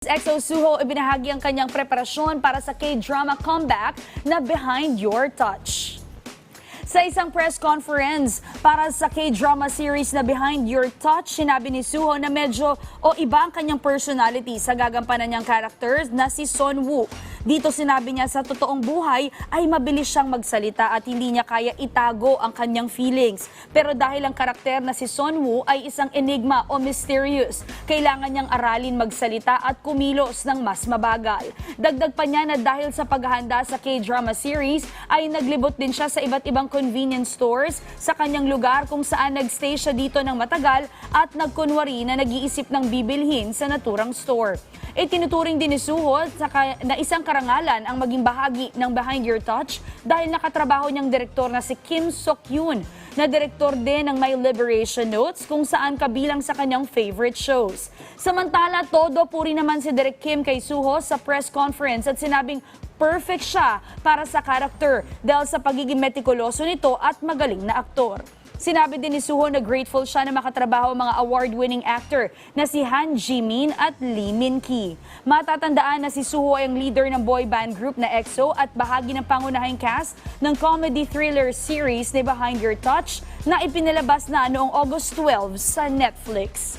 EXO Suho ibinahagi ang kanyang preparasyon para sa K-drama comeback na Behind Your Touch. Sa isang press conference para sa K-drama series na Behind Your Touch, sinabi ni Suho na medyo o iba ang kanyang personality sa gagampanan niyang characters na si Son Woo. Dito sinabi niya sa totoong buhay ay mabilis siyang magsalita at hindi niya kaya itago ang kanyang feelings. Pero dahil ang karakter na si Son Woo ay isang enigma o mysterious, kailangan niyang aralin magsalita at kumilos ng mas mabagal. Dagdag pa niya na dahil sa paghahanda sa K-drama series ay naglibot din siya sa iba't ibang convenience stores sa kanyang lugar kung saan nagstay siya dito ng matagal at nagkunwari na nag-iisip ng bibilhin sa naturang store. Itinuturing din ni Suho na isang karangalan ang maging bahagi ng Behind Your Touch dahil nakatrabaho niyang direktor na si Kim Sok-yoon na direktor din ng My Liberation Notes kung saan kabilang sa kanyang favorite shows. Samantala, todo puri naman si Direk Kim kay Suho sa press conference at sinabing perfect siya para sa karakter dahil sa pagiging metikuloso nito at magaling na aktor. Sinabi din ni Suho na grateful siya na makatrabaho ang mga award-winning actor na si Han Jimin at Lee Min Ki. Matatandaan na si Suho ay ang leader ng boy band group na EXO at bahagi ng pangunahing cast ng comedy thriller series ni Behind Your Touch na ipinalabas na noong August 12 sa Netflix.